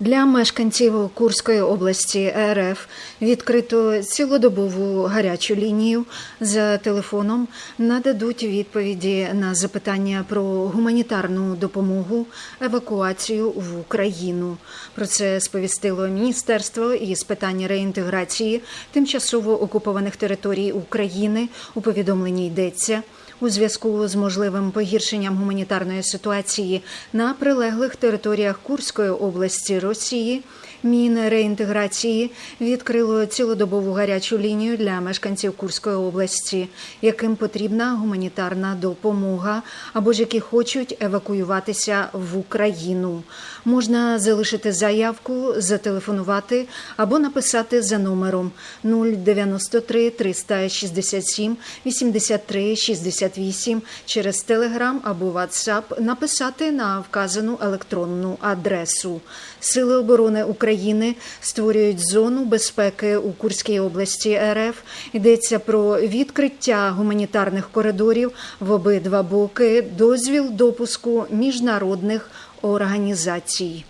Для мешканців Курської області РФ відкрито цілодобову гарячу лінію за телефоном нададуть відповіді на запитання про гуманітарну допомогу, евакуацію в Україну. Про це сповістило міністерство із питань реінтеграції тимчасово окупованих територій України. У повідомленні йдеться. У зв'язку з можливим погіршенням гуманітарної ситуації на прилеглих територіях Курської області Росії Мінреінтеграції відкрило цілодобову гарячу лінію для мешканців Курської області, яким потрібна гуманітарна допомога або ж які хочуть евакуюватися в Україну. Можна залишити заявку, зателефонувати або написати за номером 093 367 83 68 через Телеграм або WhatsApp написати на вказану електронну адресу. Сили оборони України створюють зону безпеки у Курській області РФ. Йдеться про відкриття гуманітарних коридорів в обидва боки, дозвіл допуску міжнародних організацій.